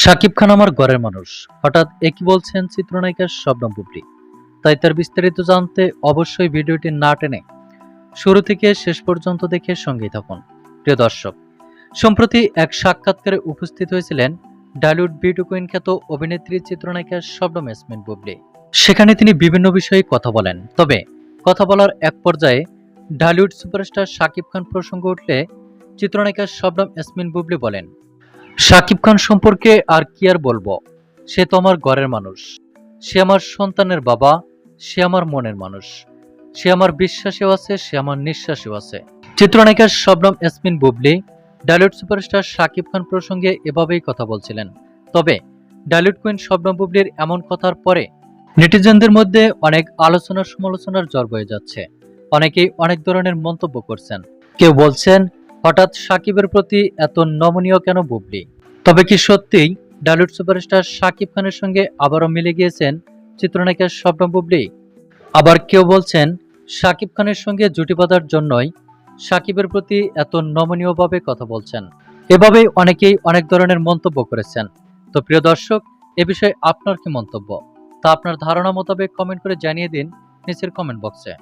শাকিব খান আমার ঘরের মানুষ। হঠাৎ একই বলছেন চিত্রনায়িকা শবনম বুবলি? তাই তার বিস্তারিত জানতে অবশ্যই ভিডিওটি না টেনে শুরু থেকে শেষ পর্যন্ত দেখে সঙ্গেই থাকুন। প্রিয় দর্শক, সম্প্রতি এক সাক্ষাৎকারে উপস্থিত হয়েছিলেন ডালিউড বিউটি কুইন খ্যাত অভিনেত্রী চিত্রনায়িকা শবনম ইয়াসমিন বুবলি। সেখানে তিনি বিভিন্ন বিষয়ে কথা বলেন। তবে কথা বলার এক পর্যায়ে ঢালিউড সুপারস্টার শাকিব খান প্রসঙ্গ উঠলে চিত্রনায়িকা শবনম ইয়াসমিন বুবলি বলেন শাকিব খান সম্পর্কে আর কি আর বলব? সে তো আমার ঘরের মানুষ। সে আমার সন্তানের বাবা, সে আমার মনের মানুষ। সে আমার বিশ্বাসেও আছে, সে আমার নিঃশ্বাসেও আছে। চিত্রনায়িকা শবনম এসমিন বুবলি, ডালিউড সুপারস্টার শাকিব খান প্রসঙ্গে এভাবেই কথা বলছিলেন। তবে, ডালিউড কুইন শবনম বুবলির এমন কথার পরে নেটিজেনদের মধ্যে অনেক আলোচনা সমালোচনার জ্বর বয়ে যাচ্ছে। অনেকেই অনেক ধরনের মন্তব্য করছেন। কেউ বলছেন হঠাৎ সাকিবের প্রতি এত নমনীয় কেন বুবলি? তবে কি সত্যিই ডালিউড সুপারস্টার সাকিব খানের সঙ্গে আবারও মিলে গিয়েছেন চিত্রনায়িকা স্বপ্ন বুবলি? আবার কেউ বলছেন সাকিব খানের সঙ্গে জুটি বাঁধার জন্যই সাকিবের প্রতি এত নমনীয়ভাবে কথা বলছেন। এভাবেই অনেকেই অনেক ধরনের মন্তব্য করেছেন। তো প্রিয় দর্শক, এ বিষয়ে আপনার কি মন্তব্য? তা আপনার ধারণা মোতাবেক কমেন্ট করে জানিয়ে দিন নিচের কমেন্ট বক্সে